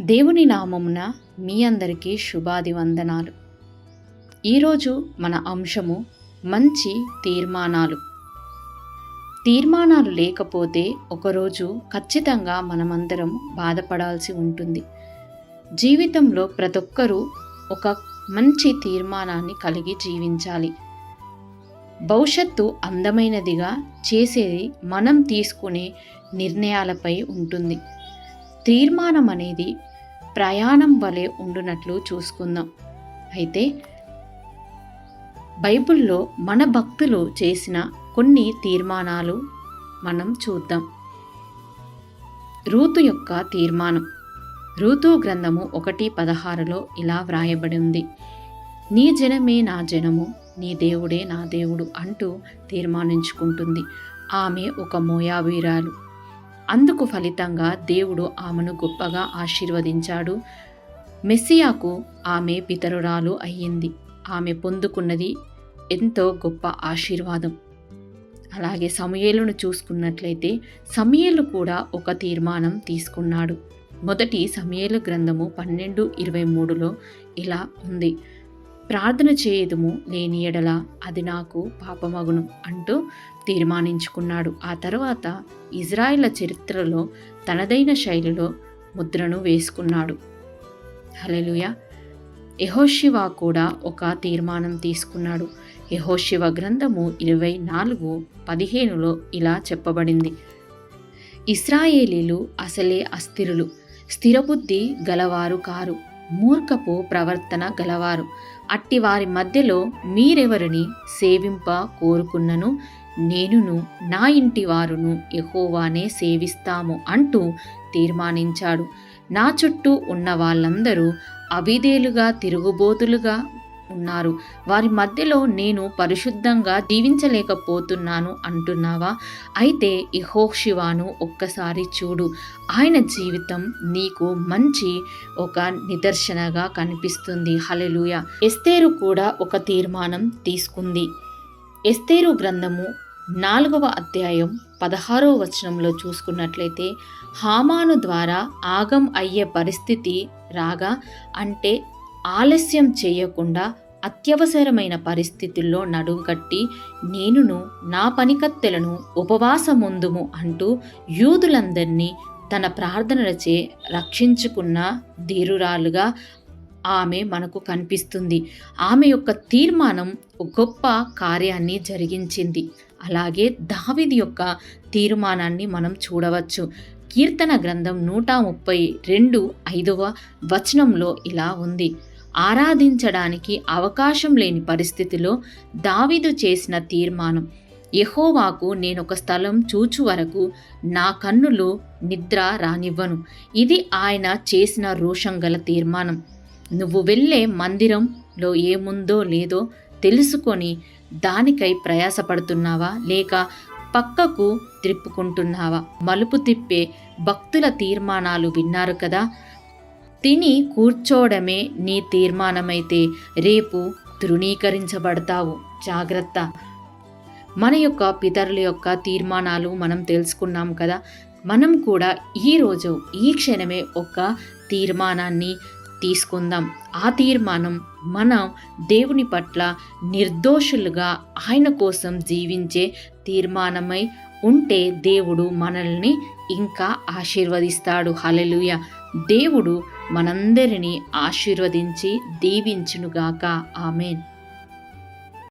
దేవుని నామమున మీ అందరికీ శుభాది వందనాలు ఈరోజు మన అంశము మంచి తీర్మానాలు. తీర్మానాలు లేకపోతే ఒకరోజు ఖచ్చితంగా మనమందరం బాధపడాల్సి ఉంటుంది. జీవితంలో ప్రతి ఒక్కరూ ఒక మంచి తీర్మానాన్ని కలిగి జీవించాలి. భవిష్యత్తు అందమైనదిగా చేసేది మనం తీసుకునే నిర్ణయాలపై ఉంటుంది. తీర్మానం అనేది ప్రయాణం వలె ఉండునట్లు చూసుకుందాం. అయితే బైబిల్లో మన భక్తులు చేసిన కొన్ని తీర్మానాలు మనం చూద్దాం. రూతు యొక్క తీర్మానం. రూతు గ్రంథము ఒకటి పదహారులో ఇలా వ్రాయబడి ఉంది. నీ జనమే నా జనము నీ దేవుడే నా దేవుడు అంటూ తీర్మానించుకుంటుంది. ఆమె ఒక మోయాబీరాలు. అందుకు ఫలితంగా దేవుడు ఆమెను గొప్పగా ఆశీర్వదించాడు. మెస్సియాకు ఆమె పితరురాలు అయ్యింది. ఆమె పొందుకున్నది ఎంతో గొప్ప ఆశీర్వాదం. అలాగే సమయేలును చూసుకున్నట్లయితే సమయలు కూడా ఒక తీర్మానం తీసుకున్నాడు. మొదటి సమయేలు గ్రంథము పన్నెండు ఇరవై మూడులో ఇలా ఉంది. ప్రార్థన చేయదుము లేని ఎడల అది నాకు పాపమగును అంటూ తీర్మానించుకున్నాడు. ఆ తర్వాత ఇజ్రాయిల చరిత్రలో తనదైన శైలిలో ముద్రను వేసుకున్నాడు. హలెలుయ యహోశివ కూడా ఒక తీర్మానం తీసుకున్నాడు. యహోశివ గ్రంథము ఇరవై నాలుగు పదిహేనులో ఇలా చెప్పబడింది. ఇస్రాయేలీలు అసలే అస్థిరులు స్థిరబుద్ధి గలవారు కారు. మూర్ఖపు ప్రవర్తన గలవారు. అట్టి వారి మధ్యలో మీరెవరిని సేవింప కోరుకున్నను? నేనును నా ఇంటి వారును ఎహోవానే సేవిస్తాము అంటూ తీర్మానించాడు. నా చుట్టూ ఉన్న వాళ్ళందరూ అవిధేలుగా తిరుగుబోతులుగా ఉన్నారు. వారి మధ్యలో నేను పరిశుద్ధంగా జీవించలేకపోతున్నాను అంటున్నావా? అయితే ఇహోక్షివాను ఒక్కసారి చూడు. ఆయన జీవితం నీకు మంచి ఒక నిదర్శనగా కనిపిస్తుంది. హలెలుయ ఎస్తేరు కూడా ఒక తీర్మానం తీసుకుంది. ఎస్తేరు గ్రంథము నాలుగవ అధ్యాయం పదహారవ వచనంలో చూసుకున్నట్లయితే హామాను ద్వారా ఆగం అయ్యే పరిస్థితి రాగా అంటే ఆలస్యం చేయకుండా అత్యవసరమైన పరిస్థితుల్లో నడుంకట్టి నేనును నా పనికత్తెలను ఉపవాసముందుము అంటూ యూదులందరినీ తన ప్రార్థనలచే రక్షించుకున్న ధీరురాలుగా ఆమె మనకు కనిపిస్తుంది. ఆమె యొక్క తీర్మానం గొప్ప కార్యాన్ని జరిగించింది. అలాగే దావిది యొక్క తీర్మానాన్ని మనం చూడవచ్చు. కీర్తన గ్రంథం నూట ముప్పై రెండు ఐదవ వచనంలో ఇలా ఉంది. ఆరాధించడానికి అవకాశం లేని పరిస్థితిలో దావిదు చేసిన తీర్మానం యహోవాకు నేనొక స్థలం చూచు వరకు నా కన్నులు నిద్ర రానివ్వను. ఇది ఆయన చేసిన రోషం గల తీర్మానం. నువ్వు వెళ్ళే మందిరంలో ఏముందో లేదో తెలుసుకొని దానికై ప్రయాసపడుతున్నావా? లేక పక్కకు త్రిప్పుకుంటున్నావా? మలుపు తిప్పే భక్తుల తీర్మానాలు విన్నారు కదా? తిని కూర్చోవడమే నీ తీర్మానమైతే. రేపు తృణీకరించబడతావు. జాగ్రత్త. మన యొక్క పితరుల యొక్క తీర్మానాలు మనం తెలుసుకున్నాం కదా. మనం కూడా ఈరోజు ఈ క్షణమే ఒక తీర్మానాన్ని తీసుకుందాం. ఆ తీర్మానం మనం దేవుని పట్ల నిర్దోషులుగా ఆయన కోసం జీవించే తీర్మానమై ఉంటే దేవుడు మనల్ని ఇంకా ఆశీర్వదిస్తాడు. హలలుయ దేవుడు మనందరినీ ఆశీర్వదించి దీవించునుగాక. ఆమెన్.